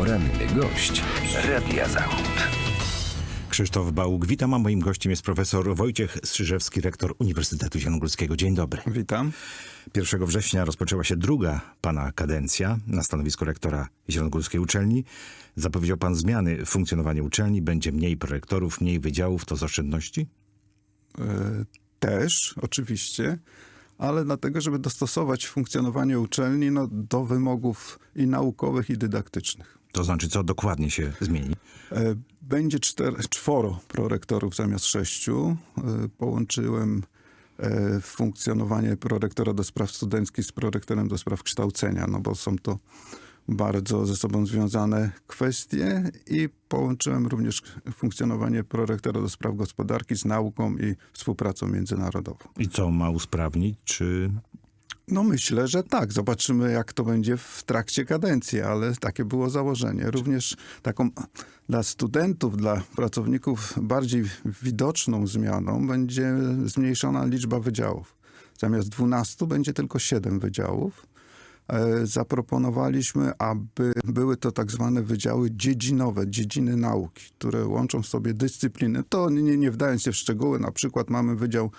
Poranny gość Radia Zachód. Krzysztof Bałuk, witam, a moim gościem jest profesor Wojciech Strzyżewski, rektor Uniwersytetu Zielonogórskiego. Dzień dobry. Witam. 1 września rozpoczęła się druga pana kadencja na stanowisku rektora Zielonogórskiej Uczelni. Zapowiedział pan zmiany w funkcjonowaniu uczelni. Będzie mniej prorektorów, mniej wydziałów. To z oszczędności? E, Też, oczywiście, ale dlatego, żeby dostosować funkcjonowanie uczelni no, do wymogów i naukowych, i dydaktycznych. To znaczy, co dokładnie się zmieni? E, Będzie czter, czworo prorektorów zamiast sześciu. E, Połączyłem e, funkcjonowanie prorektora do spraw studenckich z prorektorem do spraw kształcenia, no bo są to bardzo ze sobą związane kwestie i połączyłem również funkcjonowanie prorektora do spraw gospodarki z nauką i współpracą międzynarodową. I co ma usprawnić? Czy No myślę, że tak. Zobaczymy, jak to będzie w trakcie kadencji, ale takie było założenie. Również taką dla studentów, dla pracowników bardziej widoczną zmianą będzie zmniejszona liczba wydziałów. Zamiast 12 będzie tylko 7 wydziałów. E, Zaproponowaliśmy, aby były to tak zwane wydziały dziedzinowe, dziedziny nauki, które łączą w sobie dyscypliny. To nie, nie wdając się w szczegóły, na przykład mamy Wydział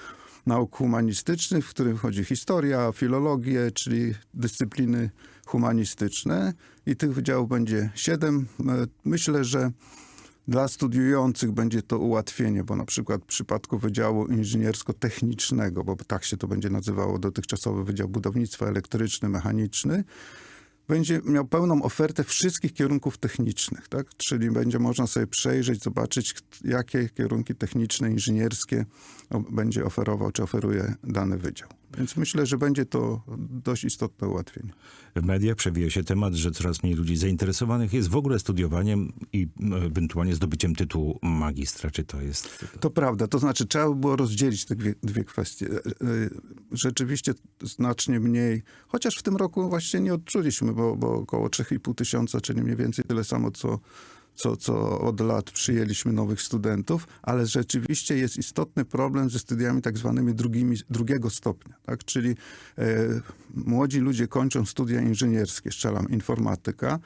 Nauk Humanistycznych, w którym wchodzi historia, filologię, czyli dyscypliny humanistyczne i tych wydziałów będzie siedem. E, Myślę, że dla studiujących będzie to ułatwienie, bo na przykład w przypadku Wydziału Inżyniersko-Technicznego, bo tak się to będzie nazywało dotychczasowy Wydział Budownictwa Elektryczny, Mechaniczny, będzie miał pełną ofertę wszystkich kierunków technicznych, tak? Czyli będzie można sobie przejrzeć, zobaczyć, jakie kierunki techniczne, inżynierskie będzie oferował, czy oferuje dany wydział. Więc myślę, że będzie to dość istotne ułatwienie. w mediach przewija się temat, że coraz mniej ludzi zainteresowanych jest w ogóle studiowaniem i e, ewentualnie zdobyciem tytułu magistra? Czy to jest... To prawda, to znaczy trzeba by było rozdzielić te dwie, dwie kwestie. E, e, Rzeczywiście znacznie mniej, chociaż w tym roku właściwie nie odczuliśmy, bo, bo około 3,5 tysiąca, czyli mniej więcej tyle samo, co, co, co od lat przyjęliśmy nowych studentów, ale rzeczywiście jest istotny problem ze studiami tak zwanymi drugimi, drugiego stopnia, tak? czyli e, młodzi ludzie kończą studia inżynierskie, strzelam informatyka,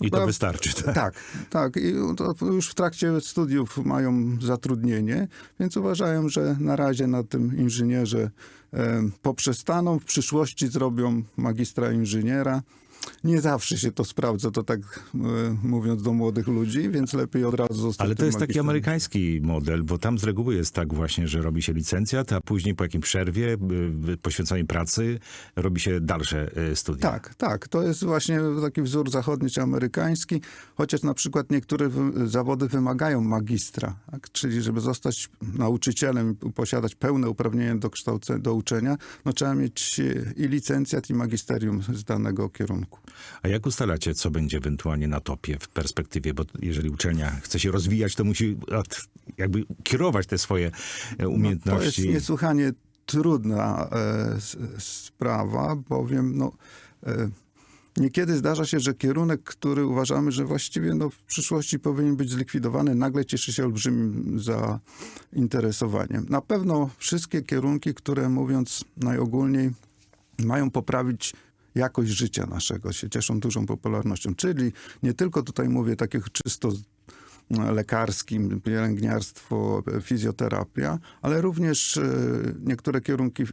I to wystarczy. Tak? tak, tak. I to już w trakcie studiów mają zatrudnienie, więc uważają, że na razie na tym inżynierze e, poprzestaną. W przyszłości zrobią magistra inżyniera. Nie zawsze się to sprawdza, to tak e, mówiąc do młodych ludzi, więc lepiej od razu zostać Ale to jest taki magistrem. amerykański model, bo tam z reguły jest tak właśnie, że robi się licencjat, a później po jakimś przerwie, y, poświęconej pracy, robi się dalsze y, studia. Tak, tak. To jest właśnie taki wzór zachodni czy amerykański, chociaż na przykład niektóre zawody wymagają magistra, tak? czyli żeby zostać nauczycielem i posiadać pełne uprawnienia do kształcenia, do uczenia, no trzeba mieć e, i licencjat, i magisterium z danego kierunku. A jak ustalacie, co będzie ewentualnie na topie w perspektywie? Bo jeżeli uczelnia chce się rozwijać, to musi jakby kierować te swoje e, No, to jest umiejętności. niesłychanie trudna e, sprawa, bowiem no, e, niekiedy zdarza się, że kierunek, który uważamy, że właściwie no, w przyszłości powinien być zlikwidowany, nagle cieszy się olbrzymim zainteresowaniem. Na pewno wszystkie kierunki, które mówiąc najogólniej mają poprawić jakość życia naszego, się cieszą dużą popularnością. Czyli nie tylko tutaj mówię takich czysto lekarskim, pielęgniarstwo, fizjoterapia, ale również e, niektóre kierunki e,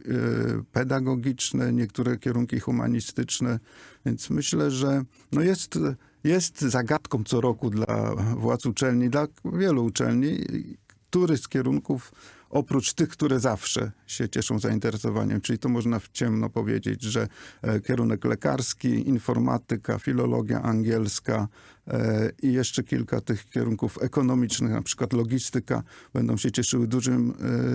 pedagogiczne, niektóre kierunki humanistyczne. Więc myślę, że no jest, jest zagadką co roku dla władz uczelni, dla wielu uczelni, który z kierunków oprócz tych, które zawsze się cieszą zainteresowaniem, czyli to można w ciemno powiedzieć, że e, kierunek lekarski, informatyka, filologia angielska e, i jeszcze kilka tych kierunków ekonomicznych, na przykład logistyka, będą się cieszyły dużym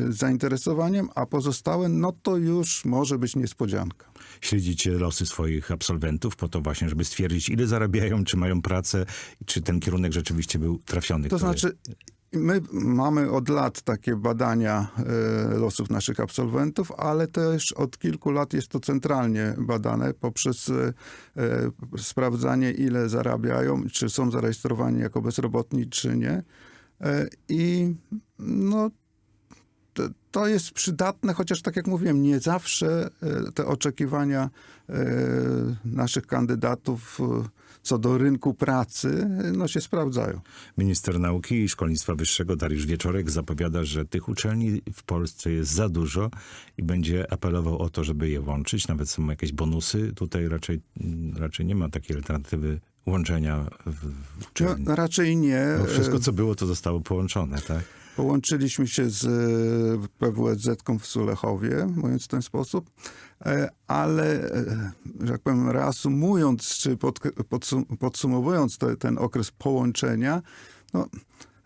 e, zainteresowaniem, a pozostałe, no to już może być niespodzianka. Śledzicie losy swoich absolwentów po to właśnie, żeby stwierdzić, ile zarabiają, czy mają pracę, czy ten kierunek rzeczywiście był trafiony. To który- znaczy, my mamy od lat takie badania e, losów naszych absolwentów, ale też od kilku lat jest to centralnie badane poprzez e, e, sprawdzanie, ile zarabiają, czy są zarejestrowani jako bezrobotni, czy nie. I no, to, jest przydatne, chociaż tak jak mówiłem, nie zawsze e, te oczekiwania e, naszych kandydatów e, co do rynku pracy, no się sprawdzają. Minister Nauki i Szkolnictwa Wyższego Dariusz Wieczorek zapowiada, że tych uczelni w Polsce jest za dużo i będzie apelował o to, żeby je łączyć. Nawet są jakieś bonusy. Tutaj raczej, raczej nie ma takiej alternatywy łączenia w, w uczelni. No, raczej nie. Bo wszystko, co było, to zostało połączone, tak? Połączyliśmy się z e, PWSZ-ką w Sulechowie, mówiąc w ten sposób, E, ale, e, że tak powiem, reasumując czy pod, podsum, podsumowując te, ten okres połączenia, no,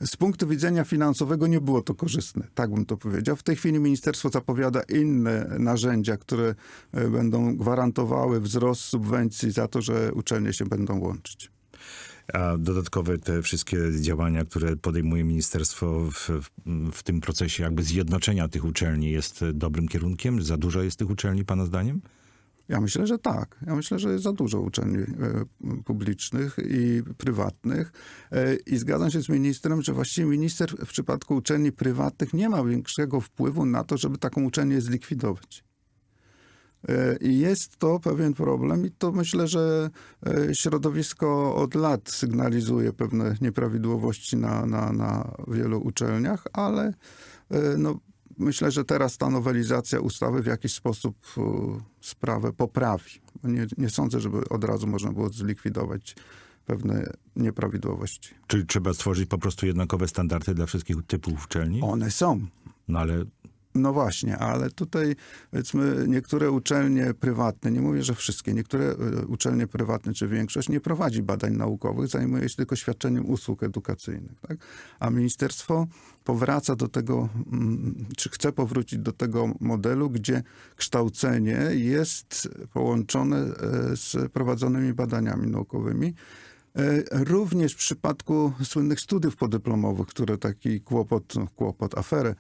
z punktu widzenia finansowego nie było to korzystne, tak bym to powiedział. W tej chwili ministerstwo zapowiada inne narzędzia, które będą gwarantowały wzrost subwencji za to, że uczelnie się będą łączyć. A dodatkowe te wszystkie działania, które podejmuje ministerstwo w, w, w tym procesie jakby zjednoczenia tych uczelni jest dobrym kierunkiem? Za dużo jest tych uczelni, pana zdaniem? Ja myślę, że tak. Ja myślę, że jest za dużo uczelni e, publicznych i prywatnych. E, I zgadzam się z ministrem, że właściwie minister w przypadku uczelni prywatnych nie ma większego wpływu na to, żeby taką uczelnię zlikwidować. E, I jest to pewien problem, i to myślę, że e, środowisko od lat sygnalizuje pewne nieprawidłowości na, na, na wielu uczelniach, ale e, no, myślę, że teraz ta nowelizacja ustawy w jakiś sposób sprawę poprawi. Nie, nie sądzę, żeby od razu można było zlikwidować pewne nieprawidłowości. Czy trzeba stworzyć po prostu jednakowe standardy dla wszystkich typów uczelni? One są. No ale No właśnie, ale tutaj powiedzmy niektóre uczelnie prywatne, nie mówię, że wszystkie, niektóre e, uczelnie prywatne czy większość nie prowadzi badań naukowych, zajmuje się tylko świadczeniem usług edukacyjnych. Tak? A ministerstwo powraca do tego, mm, czy chce powrócić do tego modelu, gdzie kształcenie jest połączone e, z prowadzonymi badaniami naukowymi. E, Również w przypadku słynnych studiów podyplomowych, które taki kłopot, kłopot, aferę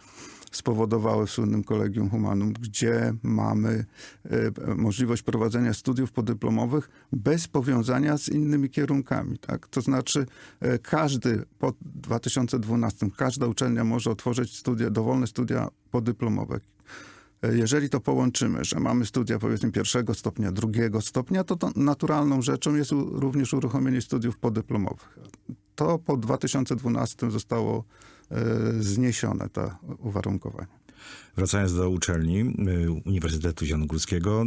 spowodowały w słynnym Kolegium Humanum, gdzie mamy e, możliwość prowadzenia studiów podyplomowych bez powiązania z innymi kierunkami. Tak? To znaczy e, każdy po 2012, każda uczelnia może otworzyć studia, dowolne studia podyplomowe. E, Jeżeli to połączymy, że mamy studia powiedzmy pierwszego stopnia, drugiego stopnia, to, to naturalną rzeczą jest również uruchomienie studiów podyplomowych. To po 2012 zostało zniesione, te uwarunkowania. wracając do uczelni y, Uniwersytetu Zielonogórskiego,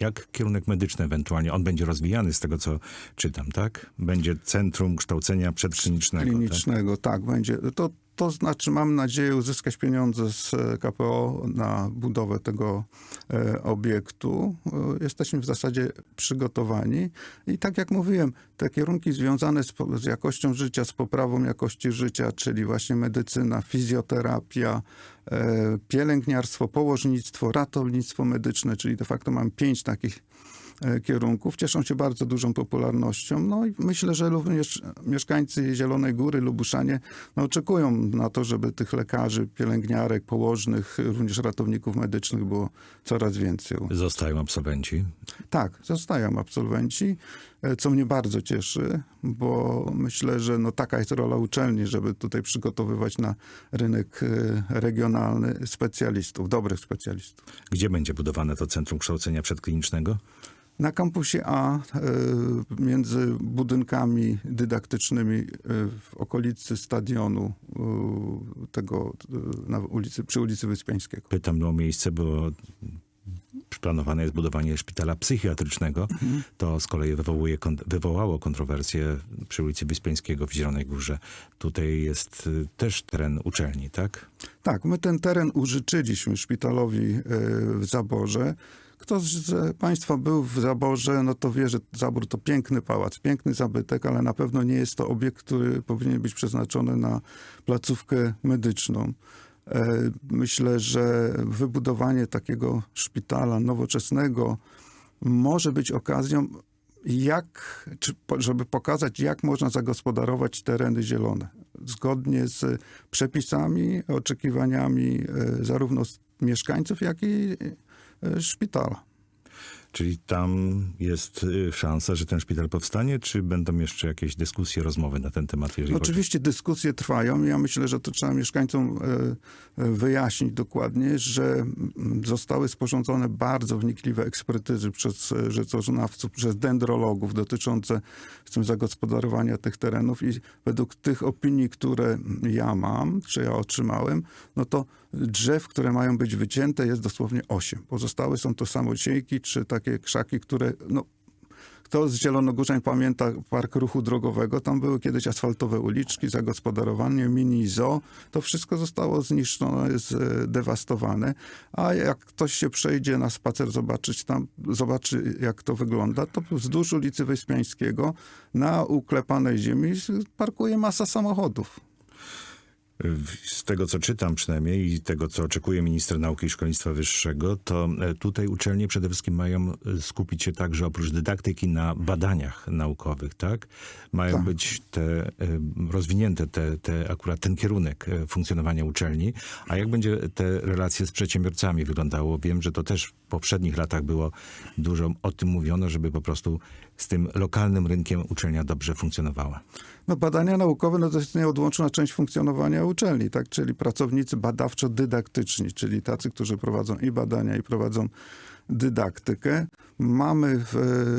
jak kierunek medyczny ewentualnie, on będzie rozwijany z tego, co czytam, tak? Będzie centrum kształcenia przedklinicznego. Tak? klinicznego, tak, będzie. To, to znaczy, mam nadzieję uzyskać pieniądze z e, KPO na budowę tego e, obiektu. E, Jesteśmy w zasadzie przygotowani i tak jak mówiłem, te kierunki związane z, z jakością życia, z poprawą jakości życia, czyli właśnie medycyna, fizjoterapia, pielęgniarstwo, położnictwo, ratownictwo medyczne, czyli de facto mam pięć takich kierunków. Cieszą się bardzo dużą popularnością. No i myślę, że również mieszkańcy Zielonej Góry, Lubuszanie no, oczekują na to, żeby tych lekarzy, pielęgniarek, położnych, również ratowników medycznych było coraz więcej. Zostają absolwenci. Tak, zostają absolwenci, e, co mnie bardzo cieszy, bo myślę, że no taka jest rola uczelni, żeby tutaj przygotowywać na rynek e, regionalny specjalistów, dobrych specjalistów. Gdzie będzie budowane to centrum kształcenia przedklinicznego? Na kampusie A, e, między budynkami dydaktycznymi e, w okolicy stadionu e, tego e, na ulicy, przy ulicy Wyspiańskiego. Pytam o miejsce, bo planowane jest budowanie szpitala psychiatrycznego. To z kolei wywołuje, wywołało kontrowersje przy ulicy Wyspiańskiego w Zielonej Górze. Tutaj jest y, też teren uczelni, tak? Tak, my ten teren użyczyliśmy szpitalowi e, w Zaborze. Kto z Państwa był w Zaborze, no to wie, że Zabór to piękny pałac, piękny zabytek, ale na pewno nie jest to obiekt, który powinien być przeznaczony na placówkę medyczną. E, Myślę, że wybudowanie takiego szpitala nowoczesnego może być okazją, jak, żeby pokazać, jak można zagospodarować tereny zielone. Zgodnie z przepisami, oczekiwaniami e, zarówno mieszkańców, jak i e, szpitala. Czyli tam jest y, szansa, że ten szpital powstanie, czy będą jeszcze jakieś dyskusje, rozmowy na ten temat? Jeżeli chodzi- Oczywiście dyskusje trwają. Ja myślę, że to trzeba mieszkańcom e, e, wyjaśnić dokładnie, że zostały sporządzone bardzo wnikliwe ekspertyzy przez e, rzeczoznawców, przez dendrologów dotyczące zagospodarowania tych terenów i według tych opinii, które ja mam, czy ja otrzymałem, no to drzew, które mają być wycięte jest dosłownie 8. Pozostałe są to samociejki, czy takie krzaki, które no, kto z Zielonogórzeń pamięta park ruchu drogowego, tam były kiedyś asfaltowe uliczki, zagospodarowanie, mini zoo. To wszystko zostało zniszczone, jest e, dewastowane. A jak ktoś się przejdzie na spacer zobaczyć tam, zobaczy jak to wygląda, to wzdłuż ulicy Wyspiańskiego na uklepanej ziemi parkuje masa samochodów. Z tego, co czytam przynajmniej i tego, co oczekuje minister nauki i szkolnictwa wyższego, to e, tutaj uczelnie przede wszystkim mają e, skupić się także oprócz dydaktyki na badaniach naukowych, tak? Mają Tak. być te e, rozwinięte, te, te, akurat ten kierunek funkcjonowania uczelni. A jak będzie te relacje z przedsiębiorcami wyglądało? Wiem, że to też poprzednich latach było dużo o tym mówiono, żeby po prostu z tym lokalnym rynkiem uczelnia dobrze funkcjonowała. No badania naukowe no to jest nieodłączna część funkcjonowania uczelni, tak? czyli pracownicy badawczo-dydaktyczni, czyli tacy, którzy prowadzą i badania, i prowadzą dydaktykę. Mamy w,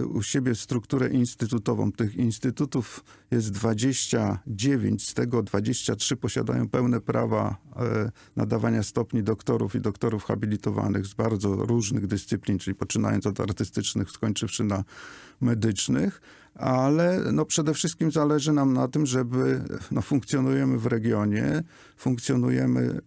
u siebie strukturę instytutową. Tych instytutów jest 29, z tego 23 posiadają pełne prawa e, nadawania stopni doktorów i doktorów habilitowanych z bardzo różnych dyscyplin, czyli poczynając od artystycznych, skończywszy na medycznych ale no przede wszystkim zależy nam na tym, żeby no funkcjonujemy w regionie, funkcjonujemy e,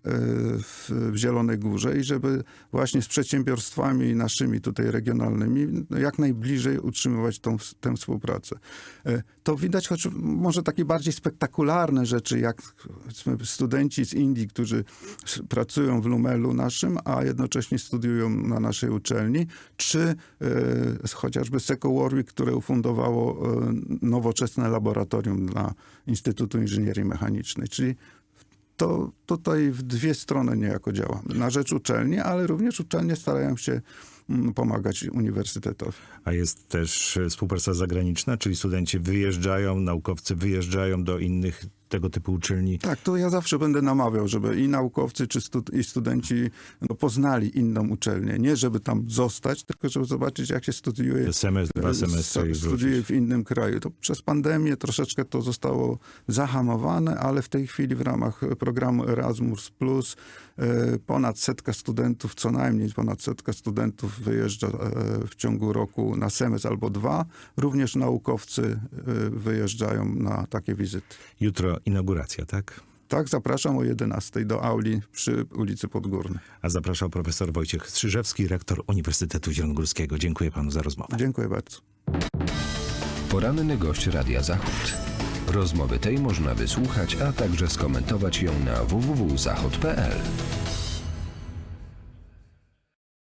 w, w Zielonej Górze i żeby właśnie z przedsiębiorstwami naszymi tutaj regionalnymi no jak najbliżej utrzymywać tą, tę współpracę. To widać choć może takie bardziej spektakularne rzeczy, jak studenci z Indii, którzy pracują w Lumelu naszym, a jednocześnie studiują na naszej uczelni, czy e, chociażby Seco Warwick, które ufundowało e, nowoczesne laboratorium dla Instytutu Inżynierii Mechanicznej. Czyli to tutaj w dwie strony niejako działa. Na rzecz uczelni, ale również uczelnie starają się pomagać uniwersytetowi. A jest też e, współpraca zagraniczna, czyli studenci wyjeżdżają, naukowcy wyjeżdżają do innych tego typu uczelni. Tak, to ja zawsze będę namawiał, żeby i naukowcy, czy stud- i studenci no, poznali inną uczelnię. Nie żeby tam zostać, tylko żeby zobaczyć, jak się studiuje Semestr, dwa e, semestry stu- studiuje w innym kraju. To przez pandemię troszeczkę to zostało zahamowane, ale w tej chwili w ramach programu Erasmus Plus e, ponad setka studentów, co najmniej ponad setka studentów wyjeżdża e, w ciągu roku na semestr albo dwa. Również naukowcy e, wyjeżdżają na takie wizyty. Jutro inauguracja, tak? Tak, zapraszam o 11 do auli przy ulicy Podgórnej. A zapraszał profesor Wojciech Strzyżewski, rektor Uniwersytetu Zielonogórskiego. Dziękuję panu za rozmowę. Dziękuję bardzo. Poranny gość Radia Zachód. Rozmowy tej można wysłuchać, a także skomentować ją na www.zachod.pl.